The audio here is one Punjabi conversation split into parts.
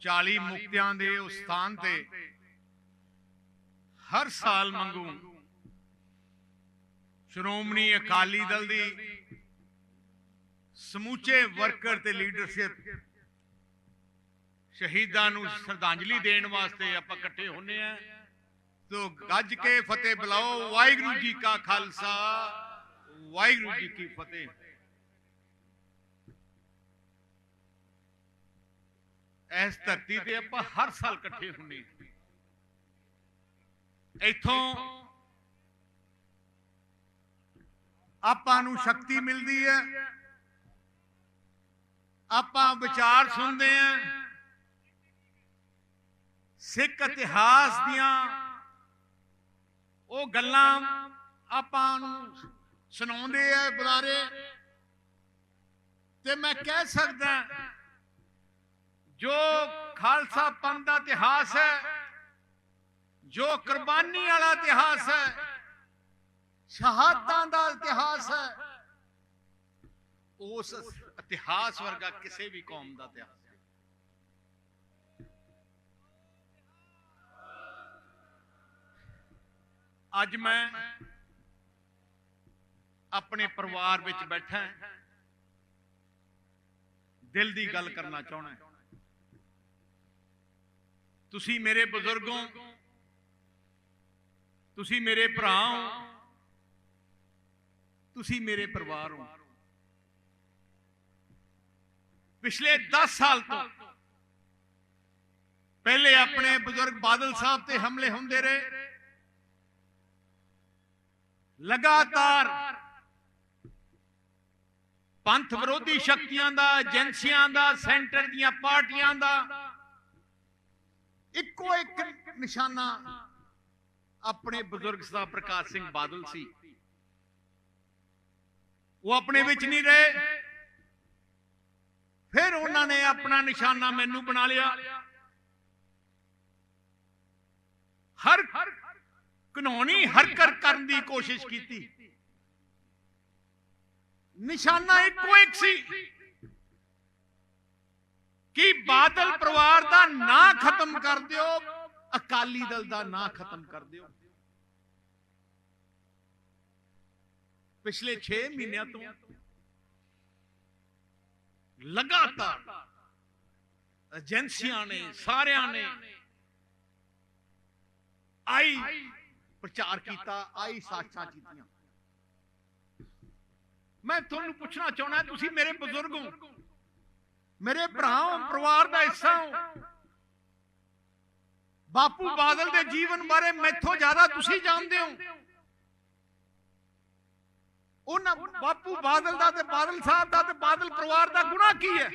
40 ਮੁਕਤਿਆਂ ਦੇ ਉਸ ਸਥਾਨ ਤੇ ਹਰ ਸਾਲ ਮੰਗੂ। ਸ਼੍ਰੋਮਣੀ ਅਕਾਲੀ ਦਲ ਦੀ ਸਮੂਚੇ ਵਰਕਰ ਤੇ ਲੀਡਰਸ਼ਿਪ ਸ਼ਹੀਦਾਂ ਨੂੰ ਸ਼ਰਧਾਂਜਲੀ ਦੇਣ ਵਾਸਤੇ ਆਪਾਂ ਇਕੱਠੇ ਹੁੰਨੇ ਆ ਤੋ ਗੱਜ ਕੇ ਫਤਿਹ ਬੁਲਾਓ। ਵਾਹਿਗੁਰੂ ਜੀ ਕਾ ਖਾਲਸਾ। ਵਾਹਿਗੁਰੂ ਜੀ ਕੀ ਫਤਿਹ। ਇਸ ਧਰਤੀ ਤੇ ਆਪਾਂ ਹਰ ਸਾਲ ਇਕੱਠੇ ਹੁੰਨੇ ਇੱਥੋਂ ਆਪਾਂ ਨੂੰ ਸ਼ਕਤੀ ਮਿਲਦੀ ਹੈ। ਆਪਾਂ ਵਿਚਾਰ ਸੁਣਦੇ ਆਂ। ਸਿੱਖ ਇਤਿਹਾਸ ਦੀਆਂ ਉਹ ਗੱਲਾਂ ਆਪਾਂ ਨੂੰ ਸੁਣਾਉਂਦੇ ਆ ਬੁਲਾਰੇ। ਤੇ ਮੈਂ ਕਹਿ ਸਕਦਾ ਜੋ ਖਾਲਸਾ ਪੰਥ ਦਾ ਇਤਿਹਾਸ ਹੈ, ਜੋ ਕੁਰਬਾਨੀ ਵਾਲਾ ਇਤਿਹਾਸ ਹੈ, ਸ਼ਹਾਦਤਾਂ ਦਾ ਇਤਿਹਾਸ ਹੈ, ਉਸ ਇਤਿਹਾਸ ਵਰਗਾ ਕਿਸੇ ਵੀ ਕੌਮ ਦਾ ਇਤਿਹਾਸ ਅੱਜ ਮੈਂ ਆਪਣੇ ਪਰਿਵਾਰ ਵਿੱਚ ਬੈਠਾ ਦਿਲ ਦੀ ਗੱਲ ਕਰਨਾ ਚਾਹੁੰਦਾ ਤੁਸੀਂ ਮੇਰੇ ਬਜ਼ੁਰਗ ਹੋ ਤੁਸੀਂ ਮੇਰੇ ਭਰਾ ਹੋ ਤੁਸੀਂ ਮੇਰੇ ਪਰਿਵਾਰ। ਹੋ ਪਿਛਲੇ 10 ਸਾਲ ਤੋਂ ਪਹਿਲੇ ਆਪਣੇ ਬਜ਼ੁਰਗ ਬਾਦਲ ਸਾਹਿਬ ਤੇ ਹਮਲੇ ਹੁੰਦੇ ਰਹੇ। ਲਗਾਤਾਰ ਪੰਥ ਵਿਰੋਧੀ ਸ਼ਕਤੀਆਂ ਦਾ, ਏਜੰਸੀਆਂ ਦਾ, ਸੈਂਟਰ ਦੀਆਂ ਪਾਰਟੀਆਂ ਦਾ ਇੱਕੋ ਇੱਕ ਨਿਸ਼ਾਨਾ ਆਪਣੇ ਬਜ਼ੁਰਗ ਸਰਦਾਰ ਪ੍ਰਕਾਸ਼ ਸਿੰਘ ਬਾਦਲ ਸੀ। ਉਹ ਆਪਣੇ ਵਿੱਚ ਨਹੀਂ ਰਹੇ। ਫਿਰ ਉਹਨਾਂ ਨੇ ਆਪਣਾ ਨਿਸ਼ਾਨਾ ਮੈਨੂੰ ਬਣਾ ਲਿਆ। ਹਰ ਕਾਨੂੰਨੀ ਹਰਕਤ ਕਰਨ ਦੀ ਕੋਸ਼ਿਸ਼ ਕੀਤੀ। ਨਿਸ਼ਾਨਾ ਇੱਕੋ ਇੱਕ ਸੀ। ਕਿ ਬਾਦਲ ਪਰਿਵਾਰ ਦਾ ਨਾਂ ਖਤਮ ਕਰ ਦਿਓ, ਅਕਾਲੀ ਦਲ ਦਾ ਨਾਂ ਖਤਮ ਕਰ ਦਿਓ। ਪਿਛਲੇ 6 ਮਹੀਨਿਆਂ ਤੋਂ ਲਗਾਤਾਰ ਏਜੰਸੀਆਂ ਨੇ, ਸਾਰਿਆਂ ਨੇ ਆਈ ਪ੍ਰਚਾਰ ਕੀਤਾ, ਆਈ ਸਾਖਾਂ ਕੀਤੀਆਂ। ਮੈਂ ਤੁਹਾਨੂੰ ਪੁੱਛਣਾ ਚਾਹਣਾ ਤੁਸੀਂ ਮੇਰੇ ਬਜ਼ੁਰਗ ਹੋ। ਮੇਰੇ ਭਰਾ ਹੋ ਪਰਿਵਾਰ ਦਾ ਹਿੱਸਾ ਹੋ। ਬਾਪੂ ਬਾਦਲ ਦੇ ਜੀਵਨ ਬਾਰੇ ਮੈਥੋਂ ਜ਼ਿਆਦਾ ਤੁਸੀਂ ਜਾਣਦੇ ਹੋ। ਉਹਨਾਂ ਬਾਪੂ ਬਾਦਲ ਦਾ ਤੇ ਬਾਦਲ ਸਾਹਿਬ ਦਾ ਤੇ ਬਾਦਲ ਪਰਿਵਾਰ ਦਾ ਗੁਨਾਹ ਕੀ ਹੈ?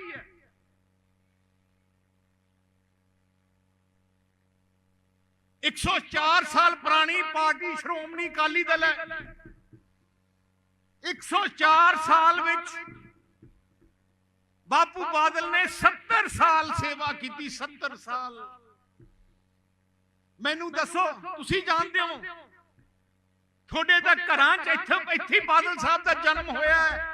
ਇੱਕ ਸੌ ਚਾਰ ਸਾਲ ਪੁਰਾਣੀ ਪਾਰਟੀ ਸ਼੍ਰੋਮਣੀ ਅਕਾਲੀ ਦਲ ਹੈ। 104 ਸਾਲ ਵਿੱਚ ਬਾਪੂ ਬਾਦਲ ਨੇ 70 ਸਾਲ ਸੇਵਾ ਕੀਤੀ 70 ਸਾਲ ਮੈਨੂੰ ਦੱਸੋ ਤੁਸੀਂ ਜਾਣਦੇ ਹੋ ਤੁਹਾਡੇ ਤਾਂ ਘਰਾਂ 'ਚ ਇੱਥੇ ਇੱਥੇ ਬਾਦਲ ਸਾਹਿਬ ਦਾ ਜਨਮ ਹੋਇਆ ਹੈ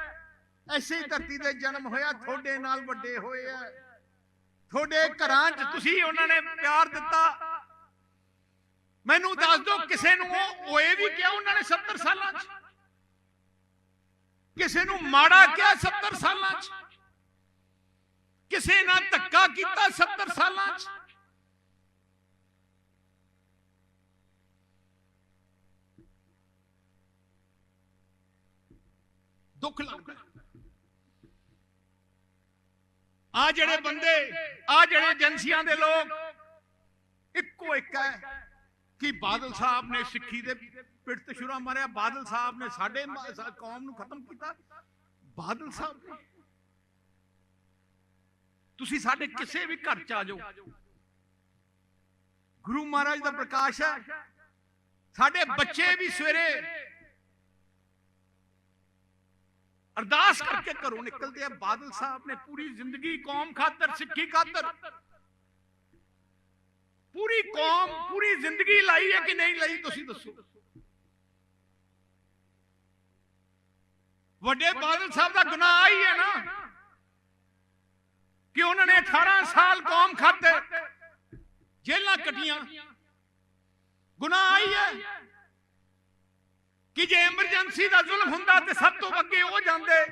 ਐਸੀ ਧਰਤੀ ਤੇ ਜਨਮ ਹੋਇਆ ਤੁਹਾਡੇ ਨਾਲ ਵੱਡੇ ਹੋਏ ਆ ਤੁਹਾਡੇ ਘਰਾਂ 'ਚ ਤੁਸੀਂ ਉਹਨਾਂ ਨੇ ਪਿਆਰ ਦਿੱਤਾ ਮੈਨੂੰ ਦੱਸ ਦਿਓ ਕਿਸੇ ਨੂੰ ਉਹ ਹੋਏ ਵੀ ਕਿਹਾ ਉਹਨਾਂ ਨੇ 70 ਸਾਲਾਂ 'ਚ ਕਿਸੇ ਨੂੰ ਮਾੜਾ ਕਿਹਾ 70 ਸਾਲਾਂ 'ਚ ਕਿਸੇ ਨਾਲ ਧੱਕਾ ਕੀਤਾ 70 ਸਾਲਾਂ 'ਚ? ਦੁੱਖ ਲੱਗਦਾ ਆ ਜਿਹੜੇ ਬੰਦੇ ਆ ਜਿਹੜੇ ਏਜੰਸੀਆਂ ਦੇ ਲੋਕ, ਇੱਕੋ ਇੱਕ ਹੈ ਕਿ ਬਾਦਲ ਸਾਹਿਬ ਨੇ ਸਿੱਖੀ ਦੇ ਪਿੱਠ ਤੇ ਛੁਰਾ ਮਾਰਿਆ, ਬਾਦਲ ਸਾਹਿਬ ਨੇ ਸਾਡੇ ਕੌਮ ਨੂੰ ਖਤਮ ਕੀਤਾ। ਬਾਦਲ ਸਾਹਿਬ ਨੇ ਤੁਸੀਂ ਸਾਡੇ ਕਿਸੇ ਵੀ ਘਰ ਚ ਆ ਜਾਓ। ਗੁਰੂ ਮਹਾਰਾਜ ਦਾ ਪ੍ਰਕਾਸ਼ ਹੈ। ਸਾਡੇ ਬੱਚੇ ਵੀ ਸਵੇਰੇ ਅਰਦਾਸ ਕਰਕੇ ਘਰੋਂ ਨਿਕਲਦੇ ਆ। ਬਾਦਲ ਸਾਹਿਬ ਨੇ ਪੂਰੀ ਜ਼ਿੰਦਗੀ ਕੌਮ ਖਾਤਰ ਸਿੱਖੀ ਖਾਤਰ। ਪੂਰੀ ਕੌਮ ਪੂਰੀ ਜ਼ਿੰਦਗੀ ਲਾਈ ਹੈ ਕਿ ਨਹੀਂ ਲਾਈ ਤੁਸੀਂ ਦੱਸੋ। ਵੱਡੇ ਬਾਦਲ ਸਾਹਿਬ ਦਾ ਗੁਨਾਹ ਹੀ ਹੈ ਨਾ। ਕਿ ਉਹਨਾਂ ਨੇ 18 ਸਾਲ ਕੌਮ ਖਾਤੇ ਜੇਲਾਂ ਕੱਟੀਆਂ। ਗੁਨਾਹ ਆਈ ਹੈ ਕਿ ਜੇ ਐਮਰਜੈਂਸੀ ਦਾ ਜ਼ੁਲਮ ਹੁੰਦਾ ਤੇ ਸਭ ਤੋਂ ਅੱਗੇ ਉਹ ਜਾਂਦੇ।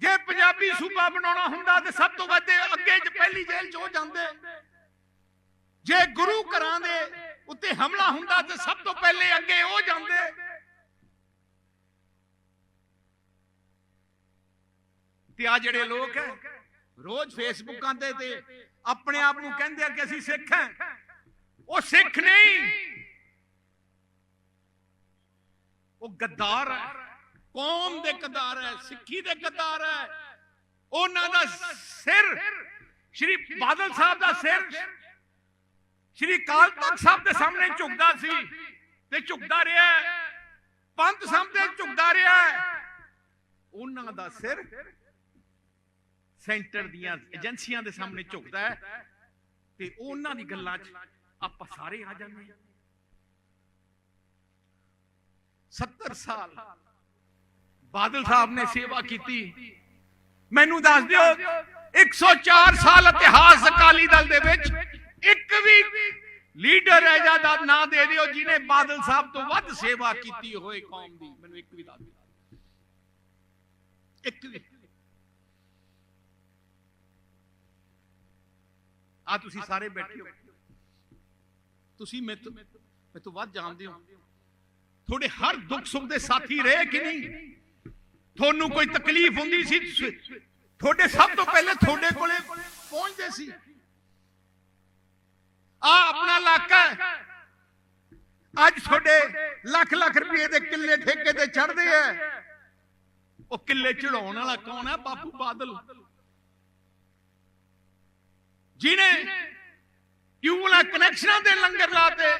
ਜੇ ਪੰਜਾਬੀ ਸੂਬਾ ਬਣਾਉਣਾ ਹੁੰਦਾ ਤੇ ਸਭ ਤੋਂ ਵੱਧ ਅੱਗੇ ਚ ਪਹਿਲੀ ਜੇਲ੍ਹ ਚ ਉਹ ਜਾਂਦੇ। ਜੇ ਗੁਰੂ ਘਰਾਂ ਦੇ ਉੱਤੇ ਹਮਲਾ ਹੁੰਦਾ ਤੇ ਸਭ ਤੋਂ ਪਹਿਲੇ ਅੱਗੇ ਉਹ ਜਾਂਦੇ। ਤੇ ਆ ਜਿਹੜੇ ਲੋਕ ਹੈ ਰੋਜ਼ ਫੇਸਬੁੱਕਾਂ ਤੇ ਤੇ ਆਪਣੇ ਆਪ ਨੂੰ ਕਹਿੰਦੇ ਆ ਕਿ ਅਸੀਂ ਸਿੱਖ ਹਾਂ। ਉਹ ਸਿੱਖ ਨਹੀਂ। ਉਹ ਗੱਦਾਰ ਹੈ। ਕੌਮ ਦੇ ਗੱਦਾਰ ਹੈ। ਸਿੱਖੀ ਦੇ ਗੱਦਾਰ ਹੈ। ਉਹਨਾਂ ਦਾ ਸਿਰ ਸ਼੍ਰੀ ਬਾਦਲ ਸਾਹਿਬ ਦਾ ਸਿਰ ਸ਼੍ਰੀ ਕਾਲ ਤਖਤ ਸਾਹਿਬ ਦੇ ਸਾਹਮਣੇ ਝੁਕਦਾ ਸੀ ਤੇ ਝੁਕਦਾ ਰਿਹਾ ਹੈ। ਪੰਥ ਸਾਹਮਣੇ ਝੁਕਦਾ ਰਿਹਾ ਹੈ। ਉਹਨਾਂ ਦਾ ਸਿਰ ਸੈਂਟਰ ਦੀਆਂ ਏਜੰਸੀਆਂ ਦੇ ਸਾਹਮਣੇ ਝੁਕਦਾ ਹੈ ਤੇ ਉਹਨਾਂ ਦੀ ਗੱਲਾਂ 'ਚ ਆਪਾਂ ਸਾਰੇ ਆ ਜਾਂਦੇ ਹਾਂ। 70 ਸਾਲ ਬਾਦਲ ਸਾਹਿਬ ਨੇ ਸੇਵਾ ਕੀਤੀ। ਮੈਨੂੰ ਦੱਸ ਦਿਓ 104 ਸਾਲ ਇਤਿਹਾਸ ਅਕਾਲੀ ਦਲ ਦੇ ਵਿੱਚ ਇੱਕ ਵੀ ਲੀਡਰ ਹੈ ਜਾਂ ਦਾ ਨਾਂ ਦੇ ਦਿਓ ਜਿਨੇ ਬਾਦਲ ਸਾਹਿਬ ਤੋਂ ਵੱਧ ਸੇਵਾ ਕੀਤੀ ਹੋਏ ਕੌਮ ਦੀ। ਮੈਨੂੰ ਇੱਕ ਵੀ ਦੱਸ ਦਿਓ। ਇੱਕ ਵੀ। ਆ ਤੁਸੀਂ ਸਾਰੇ ਬੈਠੇ ਹੋ। ਤੁਸੀਂ ਮੇਰੇ ਤੋਂ ਵੱਧ ਜਾਣਦੇ ਹੋ। ਤੁਹਾਡੇ ਹਰ ਦੁੱਖ ਸੁੱਖ ਦੇ ਸਾਥੀ ਰਹੇ ਕਿ ਨਹੀਂ? ਤੁਹਾਨੂੰ ਕੋਈ ਤਕਲੀਫ ਹੁੰਦੀ ਸੀ? ਤੁਹਾਡੇ ਸਭ ਤੋਂ ਪਹਿਲੇ ਤੁਹਾਡੇ ਕੋਲੇ ਪਹੁੰਚਦੇ ਸੀ। ਆ ਆਪਣਾ ਇਲਾਕਾ ਅੱਜ ਤੁਹਾਡੇ ਲੱਖ ਲੱਖ ਰੁਪਏ ਦੇ ਕਿੱਲੇ ਠੇਕੇ ਤੇ ਚੜਦੇ ਆ। ਉਹ ਕਿੱਲੇ ਚੜਾਉਣ ਵਾਲਾ ਕੌਣ ਹੈ? ਬਾਪੂ ਬਾਦਲ। ਜਿਹਨੇ ਟਿਊਬਲਾ ਕਨੈਕਸ਼ਨਾਂ ਦੇ ਲੰਗਰ ਲਾਤੇ,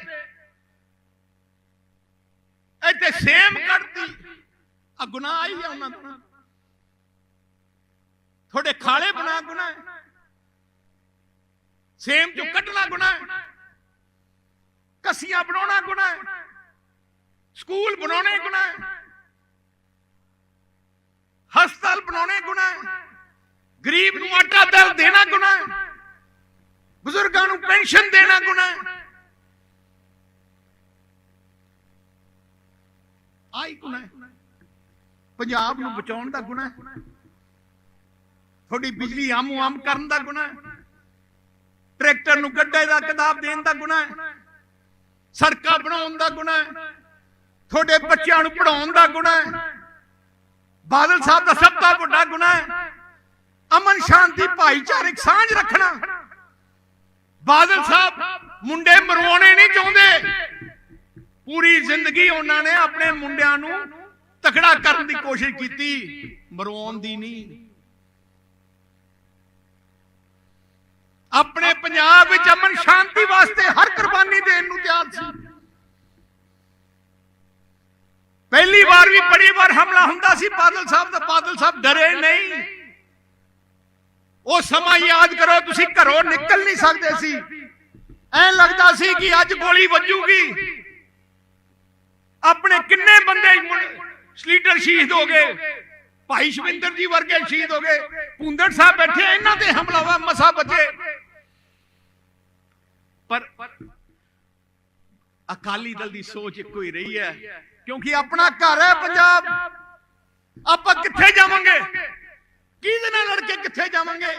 ਇੱਥੇ ਸੇਮ ਕੱਢਤੀ। ਆ ਗੁਨਾਹ ਆਈ ਆ ਉਹਨਾਂ ਦਾ। ਤੁਹਾਡੇ ਖਾਲੇ ਬਣਾ ਗੁਨਾਹ ਸੇਮ ਚੋਂ ਕੱਢਣਾ ਗੁਨਾਹ ਹੈ। ਕਸੀਆਂ ਬਣਾਉਣਾ ਗੁਨਾਹ ਸਕੂਲ ਬਣਾਉਣੇ ਗੁਨਾਹ ਹਸਪਤਾਲ ਬਣਾਉਣੇ ਗੁਨਾਹ ਗਰੀਬ ਨੂੰ ਆਟਾ ਦਾਲ ਦੇਣਾ ਗੁਨਾਹ ਬਜ਼ੁਰਗਾਂ ਨੂੰ ਪੈਨਸ਼ਨ ਦੇਣਾ ਗੁਨਾਹ ਹੈ। ਆਈ ਗੁਨਾਹ ਪੰਜਾਬ ਨੂੰ ਬਚਾਉਣ ਦਾ ਗੁਨਾਹ ਤੁਹਾਡੀ ਬਿਜਲੀ ਆਮੂ ਆਮ ਕਰਨ ਦਾ ਗੁਨਾਹ ਟਰੈਕਟਰ ਨੂੰ ਗੱਡੇ ਦਾ ਕਿਤਾਬ ਦੇਣ ਦਾ ਗੁਨਾਹ ਸੜਕਾਂ ਬਣਾਉਣ ਦਾ ਗੁਨਾਹ ਤੁਹਾਡੇ ਬੱਚਿਆਂ ਨੂੰ ਪੜਾਉਣ ਦਾ ਗੁਨਾਹ ਬਾਦਲ ਸਾਹਿਬ ਦਾ ਸਭ ਤੋਂ ਵੱਡਾ ਗੁਨਾਹ ਹੈ। ਅਮਨ ਸ਼ਾਂਤੀ ਭਾਈਚਾਰਕ ਸਾਂਝ ਰੱਖਣਾ। ਬਾਦਲ ਸਾਹਿਬ, ਮੁੰਡੇ ਮਰਵਾਉਣੇ ਨਹੀਂ ਚਾਹੁੰਦੇ। ਪੂਰੀ ਜ਼ਿੰਦਗੀ ਉਹਨਾਂ ਨੇ ਆਪਣੇ ਮੁੰਡਿਆਂ ਨੂੰ ਤਕੜਾ ਕਰਨ ਦੀ ਕੋਸ਼ਿਸ਼ ਕੀਤੀ, ਮਰਵਾਉਣ ਦੀ ਨਹੀਂ। ਆਪਣੇ ਪੰਜਾਬ ਵਿੱਚ ਅਮਨ ਸ਼ਾਂਤੀ ਵਾਸਤੇ ਹਰ ਕੁਰਬਾਨੀ ਦੇਣ ਨੂੰ ਤਿਆਰ ਸੀ। ਪਹਿਲੀ ਵਾਰ ਵੀ ਬੜੀ ਵਾਰ ਹਮਲਾ ਹੁੰਦਾ ਸੀ, ਬਾਦਲ ਸਾਹਿਬ ਦਾ, ਬਾਦਲ ਸਾਹਿਬ ਡਰੇ ਨਹੀਂ। ਉਹ ਸਮਾਂ ਯਾਦ ਕਰੋ, ਤੁਸੀਂ ਘਰੋਂ ਨਿਕਲ ਨਹੀਂ ਸਕਦੇ ਸੀ। ਐ ਲੱਗਦਾ ਸੀ ਕਿ ਅੱਜ ਗੋਲੀ ਵੱਜੂਗੀ। ਆਪਣੇ ਕਿੰਨੇ ਬੰਦੇ ਲੀਡਰ ਸ਼ਹੀਦ ਹੋ ਗਏ, ਭਾਈ ਸ਼ਵਿੰਦਰ ਜੀ ਵਰਗੇ ਸ਼ਹੀਦ ਹੋ ਗਏ ਪੁੰਦੜ ਸਾਹਿਬ ਬੈਠੇ, ਇਹਨਾਂ ਤੇ ਹਮਲਾਵਾ ਮਸਾ ਬਚੇ ਪਰ ਅਕਾਲੀ ਦਲ ਦੀ ਸੋਚ ਇੱਕੋ ਹੀ ਰਹੀ ਹੈ, ਕਿਉਂਕਿ ਆਪਣਾ ਘਰ ਹੈ ਪੰਜਾਬ। ਆਪਾਂ ਕਿੱਥੇ ਜਾਵਾਂਗੇ ਕਿਹਦੇ ਨਾਲ ਲੜ ਕੇ ਕਿੱਥੇ ਜਾਵਾਂਗੇ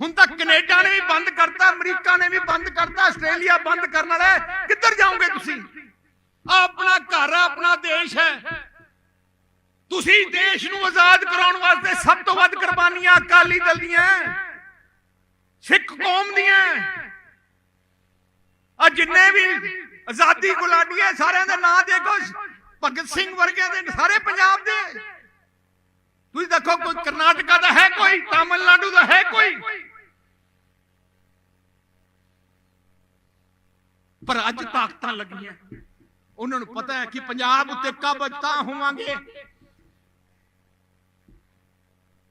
ਹੁਣ ਤੱਕ ਕੈਨੇਡਾ ਨੇ ਵੀ ਬੰਦ ਕਰਤਾ, ਅਮਰੀਕਾ ਨੇ ਵੀ ਬੰਦ ਕਰਤਾ, ਆਸਟ੍ਰੇਲੀਆ ਬੰਦ ਕਰਨ ਵਾਲਾ ਕਿੱਧਰ ਜਾਓਗੇ ਤੁਸੀਂ? ਆਹ ਆਪਣਾ ਘਰ ਆਪਣਾ ਦੇਸ਼ ਹੈ। ਤੁਸੀਂ ਦੇਸ਼ ਨੂੰ ਆਜ਼ਾਦ ਕਰਾਉਣ ਵਾਸਤੇ ਸਭ ਤੋਂ ਵੱਧ ਕੁਰਬਾਨੀਆਂ ਅਕਾਲੀ ਦਲ ਦੀਆਂ ਸਿੱਖ ਕੌਮ ਦੀਆਂ ਆ ਜਿੰਨੇ ਵੀ ਆਜ਼ਾਦੀ ਗੁਲਾਟੀਏ ਸਾਰਿਆਂ ਦੇ ਨਾਂ ਦੇਖੋ ਭਗਤ ਸਿੰਘ ਵਰਗਿਆਂ ਦੇ ਸਾਰੇ ਪੰਜਾਬ ਦੇ। ਤੁਸੀਂ ਦੇਖੋ, ਕੋਈ ਕਰਨਾਟਕਾ ਦਾ ਹੈ ਕੋਈ, ਤਾਮਿਲਨਾਡੂ ਦਾ ਹੈ ਕੋਈ? ਪਰ ਅੱਜ ਤਾਕਤਾਂ ਲੱਗੀਆਂ। ਉਹਨਾਂ ਨੂੰ ਪਤਾ ਹੈ ਕਿ ਪੰਜਾਬ ਉੱਤੇ ਕਾਬਜ ਤਾਂ ਹੋਵਾਂਗੇ।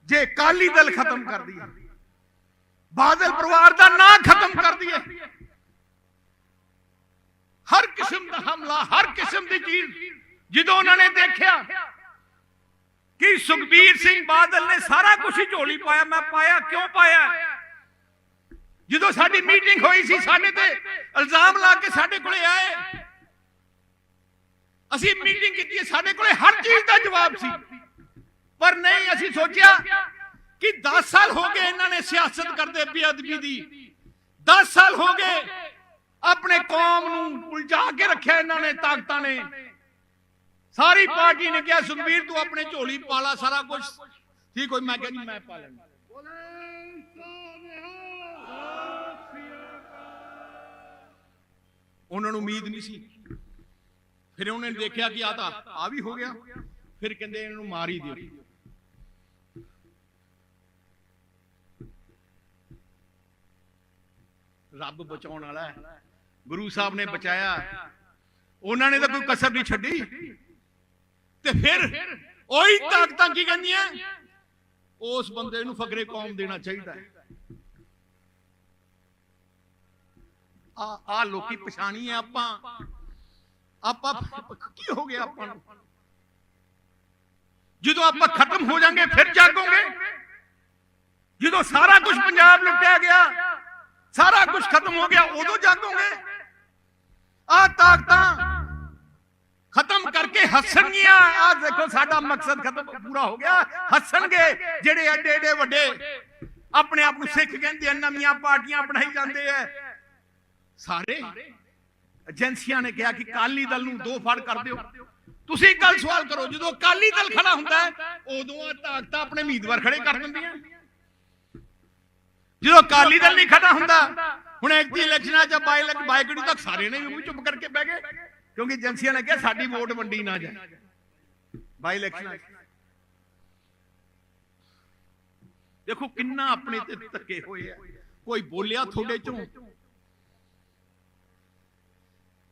ਜੇ ਕਾਲੀ ਦਲ ਖਤਮ ਕਰ ਦਈਏ, ਬਾਦਲ ਪਰਿਵਾਰ ਦਾ ਨਾਂ ਖਤਮ ਕਰ ਦਈਏ, ਹਰ ਕਿਸਮ ਦਾ ਹਮਲਾ, ਹਰ ਕਿਸਮ ਦੀ ਚੀਜ਼, ਜਦੋਂ ਉਹਨਾਂ ਨੇ ਦੇਖਿਆ ਕਿ ਸੁਖਬੀਰ ਸਿੰਘ ਬਾਦਲ ਨੇ ਸਾਰਾ ਕੁਝ ਹੀ ਝੋਲੀ ਪਾਇਆ, ਮੈਂ ਪਾਇਆ, ਕਿਉਂ ਪਾਇਆ? ਜਦੋਂ ਸਾਡੀ ਮੀਟਿੰਗ ਹੋਈ ਸੀ ਸਾਡੇ ਤੇ ਇਲਜ਼ਾਮ ਲਾ ਕੇ ਸਾਡੇ ਕੋਲੇ ਆਏ। ਅਸੀਂ ਮੀਟਿੰਗ ਕੀਤੀ ਸਾਡੇ ਕੋਲੇ ਹਰ ਚੀਜ਼ ਦਾ ਜਵਾਬ ਸੀ। ਪਰ ਨਹੀਂ, ਅਸੀਂ ਸੋਚਿਆ ਕਿ 10 ਸਾਲ ਹੋ ਗਏ ਇਹਨਾਂ ਨੇ ਸਿਆਸਤ ਕਰਦੇ ਬੇਅਦਬੀ ਦੀ। 10 ਸਾਲ ਹੋ ਗਏ ਆਪਣੇ ਕੌਮ ਨੂੰ ਉਲਝਾ ਕੇ ਰੱਖਿਆ ਇਹਨਾਂ ਨੇ, ਤਾਕਤਾਂ ਨੇ। ਸਾਰੀ ਪਾਰਟੀ ਨੇ ਕਿਹਾ, ਸੁਖਬੀਰ ਤੂੰ ਆਪਣੇ ਝੋਲੀ ਪਾਲਾ ਸਾਰਾ ਕੁਝ ਠੀਕ ਹੋਈ, ਮੈਂ ਕਹਿੰਦੀ ਮੈਂ ਪਾ ਲੈਂਦਾ। ਉਹਨਾਂ ਨੂੰ ਉਮੀਦ ਨਹੀਂ ਸੀ। ਫਿਰ ਉਹਨੇ ਦੇਖਿਆ ਕਿ ਆ ਤਾਂ ਆ ਵੀ ਹੋ ਗਿਆ। ਫਿਰ ਕਹਿੰਦੇ ਇਹਨਾਂ ਨੂੰ ਮਾਰ ਹੀ ਦਿਓ। ਰੱਬ ਬਚਾਉਣ ਵਾਲਾ ਹੈ। ਗੁਰੂ ਸਾਹਿਬ ਨੇ ਬਚਾਇਆ। ਉਹਨਾਂ ਨੇ ਤਾਂ ਕੋਈ ਕਸਰ ਨਹੀਂ ਛੱਡੀ। ਤੇ ਫਿਰ ਉਹੀ ਤਾਕਤਾਂ ਕੀ ਕਹਿੰਦੀਆਂ? ਉਸ ਬੰਦੇ ਨੂੰ ਫਕਰੇ ਕੌਮ ਦੇਣਾ ਚਾਹੀਦਾ ਹੈ। ਆ ਆ ਲੋਕੀ ਪਛਾਣੀ ਹੈ ਆਪਾਂ। ਆਪਾਂ ਕੀ ਹੋ ਗਿਆ ਆਪਾਂ ਨੂੰ? ਜਦੋਂ ਆਪਾਂ ਖਤਮ ਹੋ ਜਾਾਂਗੇ ਫਿਰ ਜਾਗੋਗੇ। ਜਦੋਂ ਸਾਰਾ ਕੁਝ ਪੰਜਾਬ ਲੁੱਟਿਆ ਗਿਆ ਸਾਰਾ ਕੁਝ ਖਤਮ ਹੋ ਗਿਆ ਉਦੋਂ ਜਾਗੋਗੇ। ਆ ਤਾਕਤਾਂ ਖਤਮ ਕਰਕੇ ਹੱਸਣਗੀਆਂ। ਆ ਦੇਖੋ ਸਾਡਾ ਮਕਸਦ ਖਤਮ ਪੂਰਾ ਹੋ ਗਿਆ। ਹੱਸਣਗੇ ਜਿਹੜੇ ਐਡੇ ਐਡੇ ਵੱਡੇ ਆਪਣੇ ਆਪ ਨੂੰ ਸਿੱਖ ਕਹਿੰਦੇ ਆ ਨਵੀਆਂ ਪਾਰਟੀਆਂ ਬਣਾਈ ਜਾਂਦੇ ਆ। ਸਾਰੇ। ਏਜੰਸੀਆਂ ਨੇ ਕਿਹਾ ਕਿ ਕਾਲੀ ਦਲ ਨੂੰ ਦੋ ਫੜ ਕਰ ਦਿਓ। ਤੁਸੀਂ ਇੱਕ ਗੱਲ ਸਵਾਲ ਕਰੋ ਜਦੋਂ ਕਾਲੀ ਦਲ ਖੜਾ ਹੁੰਦਾ ਹੈ ਉਦੋਂ ਆ ਤਾਕਤਾਂ ਆਪਣੇ ਉਮੀਦਵਾਰ ਖੜੇ ਕਰ ਦਿੰਦੀਆਂ। ਜਦੋਂ ਕਾਲੀ ਦਲ ਨਹੀਂ ਖੜਾ ਹੁੰਦਾ ਹੁਣ ਇੱਕ ਦੀ ਇਲੈਕਸ਼ਨਾਂ ਚ ਬਾਈ ਲੱਗ ਬਾਈਕੜੀ ਤੱਕ ਸਾਰੇ ਨੇ ਵੀ ਚੁੱਪ ਕਰਕੇ ਬਹਿ ਗਏ ਕਿਉਂਕਿ ਏਜੰਸੀਆਂ ਨੇ ਕਿਹਾ ਸਾਡੀ ਵੋਟ ਵੰਡੀ ਨਾ ਜਾਏ। ਬਾਈ ਇਲੈਕਸ਼ਨਾਂ 'ਚ। ਦੇਖੋ ਕਿੰਨਾ ਆਪਣੇ ਤੇ ਧੱਕੇ ਹੋਏ ਆ। ਕੋਈ ਬੋਲਿਆ ਤੁਹਾਡੇ ਚੋਂ।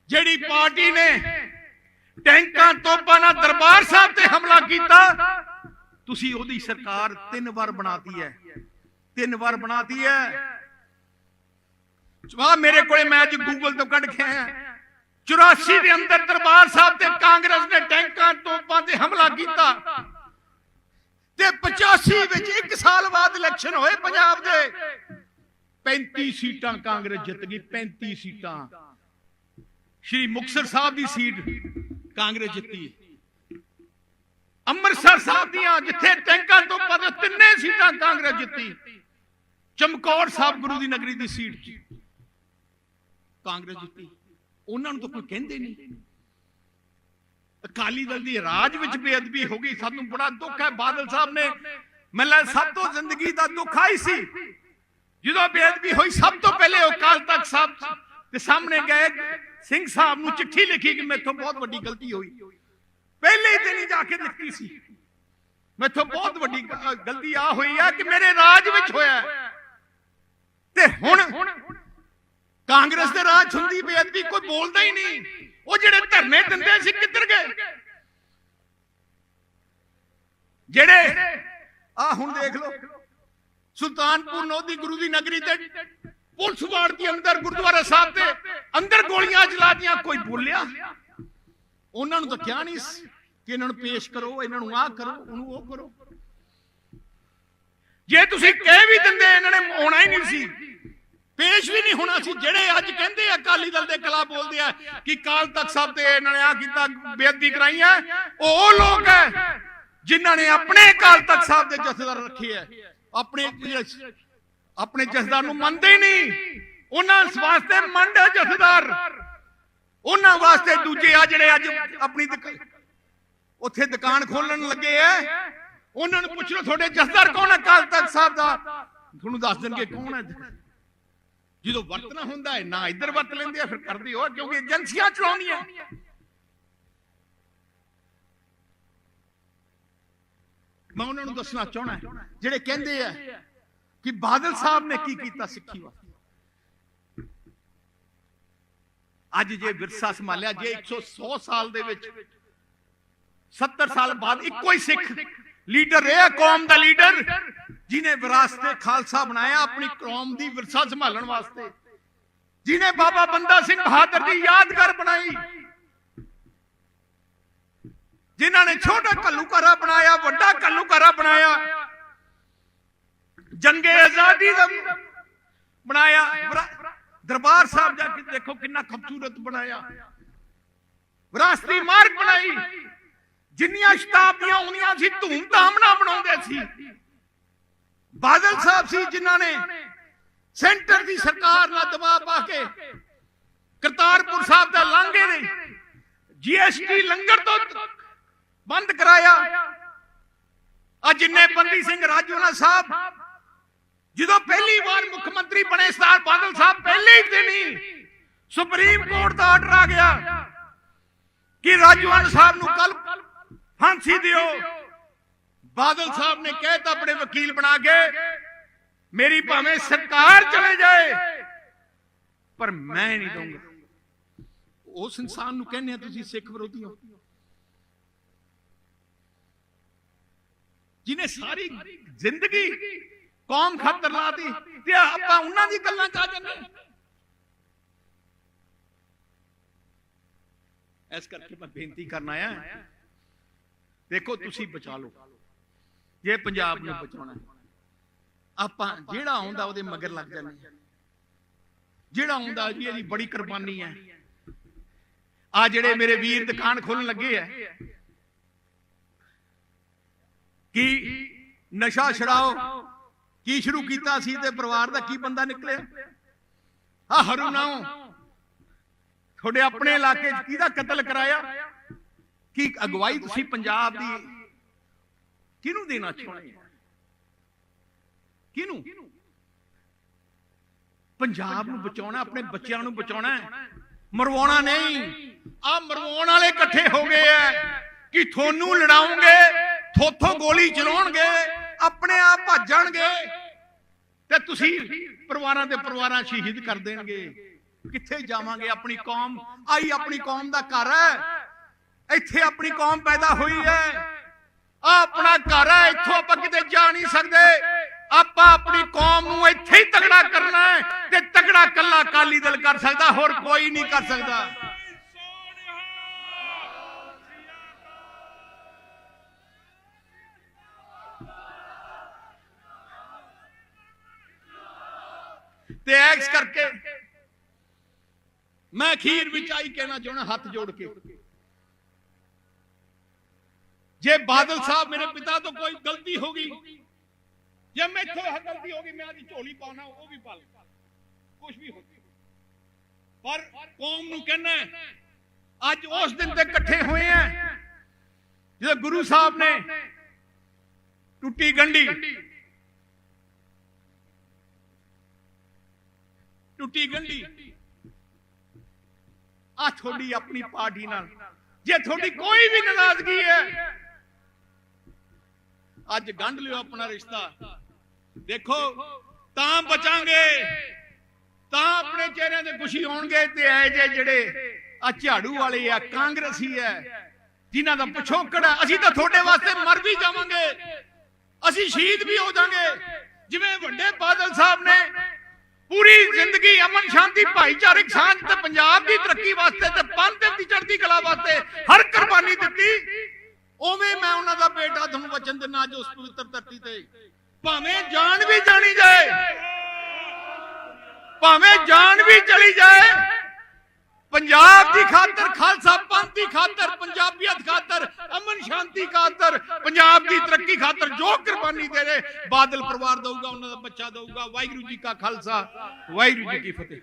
ਜਿਹੜੀ ਪਾਰਟੀ ਨੇ ਟੈਂਕਾਂ ਤੋਪਾਂ ਨਾਲ ਦਰਬਾਰ ਸਾਹਿਬ ਤੇ ਹਮਲਾ ਕੀਤਾ, ਤੁਸੀਂ ਉਹਦੀ ਸਰਕਾਰ ਤਿੰਨ ਵਾਰ ਬਣਾਤੀ ਹੈ। ਤਿੰਨ ਵਾਰ ਬਣਾਤੀ ਹੈ। ਆ ਮੇਰੇ ਕੋਲੇ ਮੈਂ ਅੱਜ ਗੂਗਲ ਤੋਂ ਕੱਢ ਕੇ ਆਇਆ। 84 ਦੇ ਅੰਦਰ ਦਰਬਾਰ ਸਾਹਿਬ ਤੇ ਕਾਂਗਰਸ ਨੇ ਟੈਂਕਾਂ ਤੋਪਾਂ ਤੇ ਹਮਲਾ ਕੀਤਾ। ਤੇ 85 ਵਿੱਚ ਇੱਕ ਸਾਲ ਬਾਅਦ ਇਲੈਕਸ਼ਨ ਹੋਏ ਪੰਜਾਬ ਦੇ। 35 ਸੀਟਾਂ ਕਾਂਗਰਸ ਜਿੱਤ ਗਈ 35 ਸੀਟਾਂ। ਸ਼੍ਰੀ ਮੁਕਤਸਰ ਸਾਹਿਬ ਦੀ ਸੀਟ ਕਾਂਗਰਸ ਜਿੱਤੀ। ਅੰਮ੍ਰਿਤਸਰ ਸਾਹਿਬ ਦੀਆਂ ਜਿੱਥੇ ਟੈਂਕਾਂ ਤੋਂ ਪਦ ਤਿੰਨੇ ਸੀਟਾਂ ਕਾਂਗਰਸ ਜਿੱਤੀ। ਚਮਕੌਰ ਸਾਹਿਬ ਗੁਰੂ ਦੀ ਨਗਰੀ ਦੀ ਸੀਟ ਕਾਂਗਰਸ ਜਿੱਤੀ। ਉਹਨਾਂ ਨੂੰ ਤਾਂ ਕੋਈ ਕਹਿੰਦੇ ਨਹੀਂ। ਅਕਾਲੀ ਦਲ ਦੀ ਰਾਜ ਵਿੱਚ ਬੇਅਦਬੀ ਹੋ ਗਈ। ਸਾਨੂੰ ਬੜਾ ਦੁੱਖ ਹੈ। ਬਾਦਲ ਸਾਹਿਬ ਨੇ ਮੈਨੂੰ ਸਭ ਤੋਂ ਜ਼ਿੰਦਗੀ ਦਾ ਦੁੱਖ ਆਈ ਸੀ। ਜਦੋਂ ਬੇਅਦਬੀ ਹੋਈ ਸਭ ਤੋਂ ਪਹਿਲੇ ਉਹ ਕਾਲ ਤੱਕ ਸਾਹਿਬ ਦੇ ਸਾਹਮਣੇ ਗਏ, ਸਿੰਘ ਸਾਹਿਬ ਨੂੰ ਚਿੱਠੀ ਲਿਖੀ ਕਿ ਮੇਥੋਂ ਬਹੁਤ ਵੱਡੀ ਗਲਤੀ ਹੋਈ। ਪਹਿਲੇ ਹੀ ਦਿਨ ਹੀ ਜਾ ਕੇ ਲਿਖੀ ਸੀ। ਮੇਥੋਂ ਬਹੁਤ ਵੱਡੀ ਗਲਤੀ ਆ ਹੋਈ ਹੈ ਕਿ ਮੇਰੇ ਰਾਜ ਵਿੱਚ ਹੋਇਆ ਤੇ ਹੁਣ ਕਾਂਗਰਸ ਦੇ ਰਾਜ ਹੁੰਦੀ ਬੇਅਦਬੀ ਕੋਈ ਬੋਲਦਾ ਹੀ ਨਹੀਂ। ਉਹ ਜਿਹੜੇ ਧਰਨੇ ਦਿੰਦੇ ਸੀ ਕਿੱਧਰ ਗਏ? ਜਿਹੜੇ ਆ ਹੁਣ ਦੇਖ ਲਓ। ਸੁਲਤਾਨਪੁਰ ਲੋਧੀ ਗੁਰੂ ਦੀ ਨਗਰੀ ਤੇ ਪੁਲਿਸ ਵਾਰਡ ਅੰਦਰ, ਗੁਰਦੁਆਰਾ ਸਾਹਿਬ ਤੇ ਅੰਦਰ ਗੋਲੀਆਂ ਚਲਾਤੀਆਂ ਕੋਈ ਬੋਲਿਆ? ਉਹਨਾਂ ਨੂੰ ਤਾਂ ਕਿਹਾ ਨਹੀਂ ਕਿ ਇਹਨਾਂ ਨੂੰ ਪੇਸ਼ ਕਰੋ, ਇਹਨਾਂ ਨੂੰ ਆਹ ਕਰੋ, ਉਹਨੂੰ ਉਹ ਕਰੋ। ਜੇ ਤੁਸੀਂ ਕਹਿ ਵੀ ਦਿੰਦੇ, ਇਹਨਾਂ ਨੇ ਆਉਣਾ ਹੀ ਨਹੀਂ ਸੀ। ਪੇਸ਼ ਵੀ ਨਹੀਂ ਹੋਣਾ ਸੀ। ਜਿਹੜੇ ਅੱਜ ਕਹਿੰਦੇ ਆ, ਅਕਾਲੀ ਦਲ ਦੇ ਖਿਲਾਫ ਬੋਲਦੇ ਆ ਕਿ ਕਾਲ ਤਖਤ ਸਾਹਿਬ ਤੇ ਇਹਨਾਂ ਨੇ ਆ ਕੀਤਾ, ਬੇਅਦਬੀ ਕਰਾਈ ਹੈ, ਉਹ ਲੋਕ ਹੈ ਜਿਨ੍ਹਾਂ ਨੇ ਆਪਣੇ ਅਕਾਲ ਤਖਤ ਸਾਹਿਬ ਦੇ ਜਥੇਦਾਰ ਰੱਖੇ ਆ ਆਪਣੇ ਆਪਣੇ ਜਥੇਦਾਰ ਨੂੰ ਮੰਨਦੇ ਹੀ ਨਹੀਂ। ਉਹਨਾਂ ਵਾਸਤੇ ਮੰਡ ਹੈ ਉਹਨਾਂ ਵਾਸਤੇ ਦੂਜੇ ਆ ਜਿਹੜੇ ਅੱਜ ਆਪਣੀ ਉੱਥੇ ਦੁਕਾਨ ਖੋਲਣ ਲੱਗੇ ਐ। ਉਹਨਾਂ ਨੂੰ ਪੁੱਛ ਲਓ, ਤੁਹਾਡੇ ਜਥੇਦਾਰ ਕੌਣ ਹੈ ਅਕਾਲ ਤਖਤ ਸਾਹਿਬ ਦਾ। ਤੁਹਾਨੂੰ ਦੱਸ ਦੇਣਗੇ ਕੌਣ ਹੈ ਜਦੋਂ ਵਰਤਣਾ ਹੁੰਦਾ ਹੈ, ਨਾ ਇੱਧਰ ਵਰਤ ਲੈਂਦੇ ਆ, ਫਿਰ ਕਰਦੇ ਹੋ, ਕਿਉਂਕਿ ਏਜੰਸੀਆਂ ਚਲਾਉਂਦੀਆਂ। ਮੈਂ ਉਹਨਾਂ ਨੂੰ ਦੱਸਣਾ ਚਾਹਣਾ ਜਿਹੜੇ ਕਹਿੰਦੇ ਆ ਕਿ ਬਾਦਲ ਸਾਹਿਬ ਨੇ ਕੀ ਕੀਤਾ ਸਿੱਖੀ ਵਾਸਤੇ ਅੱਜ ਜੇ ਵਿਰਸਾ ਸੰਭਾਲਿਆ ਜੇ 100 ਸਾਲ ਦੇ ਵਿੱਚ 70 ਸਾਲ ਬਾਅਦ ਇੱਕੋ ਹੀ ਸਿੱਖ ਲੀਡਰ ਰਿਹਾ ਕੌਮ ਦਾ ਲੀਡਰ ਜਿਨੇ ਵਿਰਾਸਤੇ ਖਾਲਸਾ ਬਣਾਇਆ ਆਪਣੀ ਕੌਮ ਦੀ ਵਿਰਸਾ ਸੰਭਾਲਣ ਵਾਸਤੇ ਜਿਨੇ ਬਾਬਾ ਬੰਦਾ ਸਿੰਘ ਬਹਾਦਰ ਦੀ ਯਾਦਗਾਰ ਬਣਾਈ ਜਿਨ੍ਹਾਂ ਨੇ ਛੋਟਾ ਘੱਲੂਘਾਰਾ ਬਣਾਇਆ ਵੱਡਾ ਘੱਲੂਘਾਰਾ ਬਣਾਇਆ ਜੰਗੇ ਆਜ਼ਾਦੀ ਦਾ ਬਣਾਇਆ। ਦਰਬਾਰ ਸਾਹਿਬ ਜਾ ਕੇ ਦੇਖੋ ਕਿੰਨਾ ਖੂਬਸੂਰਤ ਬਣਾਇਆ। ਵਿਰਾਸਤੀ ਮਾਰਗ ਬਣਾਈ। ਜਿੰਨੀਆਂ ਸ਼ਤਾਬਦੀਆਂ ਆਉਂਦੀਆਂ ਸੀ, ਧੂਮ-ਧਾਮ ਨਾਲ ਬਣਾਉਂਦੇ ਸੀ। ਬਾਦਲ ਸਾਹਿਬ ਸੀ ਜਿਨ੍ਹਾਂ ਨੇ ਸੈਂਟਰ ਦੀ ਸਰਕਾਰ ਨਾਲ ਦਬਾਅ ਪਾ ਕੇ ਕਰਤਾਰਪੁਰ ਸਾਹਿਬ ਦਾ ਲਾਂਘੇ ਦੇ ਜੀਐਸਟੀ ਲੰਗਰ ਤੋਂ ਬੰਦ ਕਰਾਇਆ। ਅੱਜ ਜਿੰਨੇ ਬੰਦੀ ਸਿੰਘ ਰਾਜੋਨਾ ਸਾਹਿਬ ਜਦੋਂ ਪਹਿਲੀ ਵਾਰ ਮੁੱਖ ਮੰਤਰੀ ਬਣੇ ਸਰਦਾਰ ਬਾਦਲ ਸਾਹਿਬ ਪਹਿਲੇ ਹੀ ਦਿਨ ਹੀ ਸੁਪਰੀਮ ਕੋਰਟ ਦਾ ਆਰਡਰ ਆ ਗਿਆ ਕਿ ਰਾਜੋਨਾ ਸਾਹਿਬ ਨੂੰ ਕੱਲ ਫਾਂਸੀ ਦਿਓ। ਬਾਦਲ ਸਾਹਿਬ ਨੇ ਕਹਿਤਾ ਆਪਣੇ ਵਕੀਲ ਬਣਾ ਕੇ ਮੇਰੀ ਭਾਵੇਂ ਸਰਕਾਰ ਚਲੇ ਜਾਏ ਪਰ ਮੈਂ ਨਹੀਂ ਦਊਂਗਾ। ਉਸ ਇਨਸਾਨ ਨੂੰ ਕਹਿੰਦੇ ਆ ਤੁਸੀਂ ਸਿੱਖ ਵਿਰੋਧੀ ਹੋ। ਜਿਨੇ ਸਾਰੀ ਜ਼ਿੰਦਗੀ ਕੌਮ ਖਾਤਰ ਲਾਤੀ ਤੇ ਆਪਾਂ ਉਹਨਾਂ ਦੀ ਗੱਲਾਂ ਚ ਆ ਜਾਂਦੇ ਇਸ ਕਰਕੇ ਮੈਂ ਬੇਨਤੀ ਕਰਨ ਆਇਆ ਦੇਖੋ, ਤੁਸੀਂ ਬਚਾ ਲਓ। ਜੇ ਪੰਜਾਬ ਨੂੰ ਬਚਾਉਣਾ ਆਪਾਂ ਜਿਹੜਾ ਆਉਂਦਾ ਉਹਦੇ ਮਗਰ ਲੱਗ ਜਾਂਦੇ ਜਿਹੜਾ ਆਉਂਦਾ ਜੀ, ਇਹਦੀ ਬੜੀ ਕੁਰਬਾਨੀ ਹੈ। ਆ ਜਿਹੜੇ ਮੇਰੇ ਵੀਰ ਦੁਕਾਨ ਖੋਲਣ ਲੱਗੇ ਆ, ਕਿ ਨਸ਼ਾ ਛਡਾਓ? ਕੀ ਸ਼ੁਰੂ ਕੀਤਾ ਸੀ ਤੇ ਪਰਿਵਾਰ ਦਾ ਕੀ ਬੰਦਾ ਨਿਕਲਿਆ? ਆ ਹਰੂ ਨਾਉ ਤੁਹਾਡੇ ਆਪਣੇ ਇਲਾਕੇ 'ਚ ਕਿਹਦਾ ਕਤਲ ਕਰਾਇਆ? ਕੀ ਅਗਵਾਈ ਤੁਸੀਂ ਪੰਜਾਬ ਦੀ ਕਿਹਨੂੰ ਦੇਣਾ ਚਾਹੁੰਦੇ ਹੋ ਕਿਹਨੂੰ? ਪੰਜਾਬ ਨੂੰ ਬਚਾਉਣਾ ਆਪਣੇ ਬੱਚਿਆਂ ਨੂੰ ਬਚਾਉਣਾ ਹੈ। ਮਰਵਾਉਣਾ ਨਹੀਂ। ਆ ਮਰਵਾਉਣ ਵਾਲੇ ਇਕੱਠੇ ਹੋ ਗਏ ਐ। ਕਿ ਤੁਹਾਨੂੰ ਲੜਾਉਂਗੇ ਥੋਥੋਂ ਗੋਲੀ ਚਲਾਉਣਗੇ ਆਪਣੇ ਆਪ ਭੱਜਣਗੇ ਤੇ ਤੁਸੀਂ ਪਰਿਵਾਰਾਂ ਦੇ ਪਰਿਵਾਰਾਂ ਸ਼ਹੀਦ ਕਰ ਦੇਣਗੇ। ਕਿੱਥੇ ਜਾਵਾਂਗੇ? ਆਪਣੀ ਕੌਮ, ਆਈ ਆਪਣੀ ਕੌਮ ਦਾ ਘਰ ਹੈ। ਇੱਥੇ ਆਪਣੀ ਕੌਮ ਪੈਦਾ ਹੋਈ ਹੈ। ਆ ਆਪਣਾ ਘਰ ਹੈ, ਇੱਥੋਂ ਆਪਾਂ ਕਿਤੇ ਜਾ ਨਹੀਂ ਸਕਦੇ। ਆਪਾਂ ਆਪਣੀ ਕੌਮ ਨੂੰ ਇੱਥੇ ਹੀ ਤਗੜਾ ਕਰਨਾ ਹੈ ਤੇ ਤਗੜਾ ਕੱਲਾ ਅਕਾਲੀ ਦਲ ਕਰ ਸਕਦਾ, ਹੋਰ ਕੋਈ ਨਹੀਂ ਕਰ ਸਕਦਾ। ਤੇ ਐਕਸ ਕਰਕੇ ਮੈਂ ਅਖੀਰ ਵਿੱਚ ਆਈ ਕਹਿਣਾ ਚਾਹਣਾ ਹੱਥ ਜੋੜ ਕੇ। ਜੇ ਬਾਦਲ ਸਾਹਿਬ ਮੇਰੇ ਪਿਤਾ ਤੋਂ ਕੋਈ ਗਲਤੀ ਹੋ ਗਈ, ਜੇ ਮੈਥੋਂ ਗਲਤੀ ਹੋ ਗਈ, ਮੈਂ ਆਦੀ ਝੋਲੀ ਪਾਉਣਾ, ਉਹ ਵੀ ਪਾ ਲੈ ਕੁਝ ਵੀ ਹੋ ਪਰ ਕੌਮ ਨੂੰ ਕਹਿਣਾ ਅੱਜ ਉਸ ਦਿਨ ਤੇ ਇਕੱਠੇ ਹੋਏ ਆ, ਜਦੋਂ ਗੁਰੂ ਸਾਹਿਬ ਨੇ ਟੁੱਟੀ ਗੰਢੀ ਟੁੱਟੀ ਗੰਢੀ। ਆ ਤੁਹਾਡੀ ਆਪਣੀ ਪਾਰਟੀ ਨਾਲ। ਜੇ ਤੁਹਾਡੀ ਕੋਈ ਵੀ ਨਾਰਾਜ਼ਗੀ ਹੈ। ਅੱਜ ਗੰਢ ਲਿਓ ਆਪਣਾ ਰਿਸ਼ਤਾ। ਦੇਖੋ ਤਾਂ ਬਚਾਂਗੇ। ਤਾਂ ਆਪਣੇ ਚਿਹਰਿਆਂ ਤੇ ਖੁਸ਼ੀ ਹੋਣਗੇ ਤੇ ਐ ਜੇ ਜਿਹੜੇ ਆ ਝਾੜੂ ਵਾਲੇ ਆ ਕਾਂਗਰਸੀ ਐ ਜਿਨ੍ਹਾਂ ਦਾ ਪਿਛੋਕੜ ਹੈ ਅਸੀਂ ਤਾਂ ਤੁਹਾਡੇ ਵਾਸਤੇ ਮਰ ਵੀ ਜਾਵਾਂਗੇ। ਅਸੀਂ ਸ਼ਹੀਦ ਵੀ ਹੋ ਜਾਾਂਗੇ ਜਿਵੇਂ ਵੱਡੇ ਬਾਦਲ ਸਾਹਿਬ ਨੇ ਪੂਰੀ ਜ਼ਿੰਦਗੀ ਅਮਨ ਸ਼ਾਂਤੀ ਭਾਈਚਾਰਕ ਸਾਂਝ ਤੇ ਪੰਜਾਬ ਦੀ ਤਰੱਕੀ ਵਾਸਤੇ ਤੇ ਪੰਥ ਦੀ ਚੜ੍ਹਦੀ ਕਲਾ ਵਾਸਤੇ ਹਰ ਕੁਰਬਾਨੀ ਦਿੱਤੀ। ਉਵੇਂ ਮੈਂ ਉਹਨਾਂ ਦਾ ਬੇਟਾ ਤੁਹਾਨੂੰ ਵਚਨ ਦਿੰਨਾ ਅੱਜ ਉਸ ਪਵਿੱਤਰ ਧਰਤੀ ਤੇ। ਭਾਵੇਂ ਜਾਨ ਵੀ ਜਾਣੀ ਜਾਏ, ਭਾਵੇਂ ਜਾਨ ਵੀ ਚਲੀ ਜਾਏ ਪੰਜਾਬ ਦੀ ਖਾਤਰ, ਖਾਲਸਾ ਪੰਥ ਦੀ ਖਾਤਰ ਪੰਜਾਬੀਅਤ ਖਾਤਰ, ਅਮਨ ਸ਼ਾਂਤੀ ਖਾਤਰ, ਪੰਜਾਬ ਦੀ ਤਰੱਕੀ ਖਾਤਰ ਜੋ ਕੁਰਬਾਨੀ ਦੇ ਰਹੇ, ਬਾਦਲ ਪਰਿਵਾਰ ਦਊਗਾ, ਉਹਨਾਂ ਦਾ ਬੱਚਾ ਦਊਗਾ, ਵਾਹਿਗੁਰੂ ਜੀ ਕਾ ਖਾਲਸਾ, ਵਾਹਿਗੁਰੂ ਜੀ ਕੀ ਫਤਿਹ।